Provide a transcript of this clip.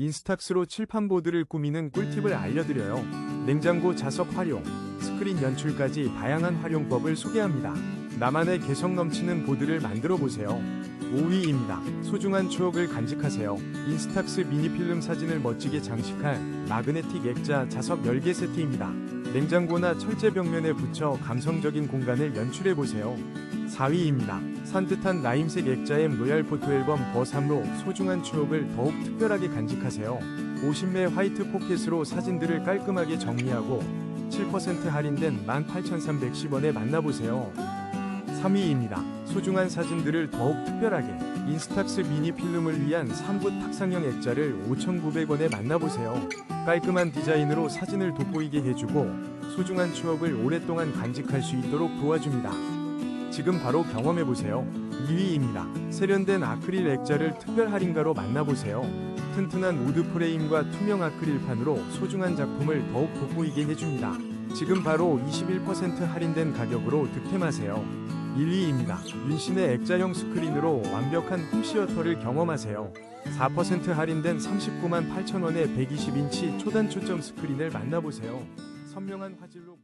인스탁스로 칠판보드를 꾸미는 꿀팁을 알려드려요. 냉장고 자석 활용, 스크린 연출까지 다양한 활용법을 소개합니다. 나만의 개성 넘치는 보드를 만들어 보세요. 5위입니다. 소중한 추억을 간직하세요. 인스탁스 미니필름 사진을 멋지게 장식할 마그네틱 액자 자석 10개 세트입니다. 냉장고나 철제 벽면에 붙여 감성적인 공간을 연출해 보세요. 4위입니다. 산뜻한 라임색 액자엠 로얄 포토 앨범 버3로 소중한 추억을 더욱 특별하게 간직하세요. 50매 화이트 포켓으로 사진들을 깔끔하게 정리하고 7% 할인된 18,310원에 만나보세요. 3위입니다. 소중한 사진들을 더욱 특별하게 인스탁스 미니 필름을 위한 3부 탁상형 액자를 5,900원에 만나보세요. 깔끔한 디자인으로 사진을 돋보이게 해주고 소중한 추억을 오랫동안 간직할 수 있도록 도와줍니다. 지금 바로 경험해보세요. 2위입니다. 세련된 아크릴 액자를 특별 할인가로 만나보세요. 튼튼한 우드 프레임과 투명 아크릴판으로 소중한 작품을 더욱 돋보이게 해줍니다. 지금 바로 21% 할인된 가격으로 득템하세요. 1위입니다. 윤신의 액자형 스크린으로 완벽한 홈시어터를 경험하세요. 4% 할인된 39만 8천원의 120인치 초단 초점 스크린을 만나보세요. 선명한 화질로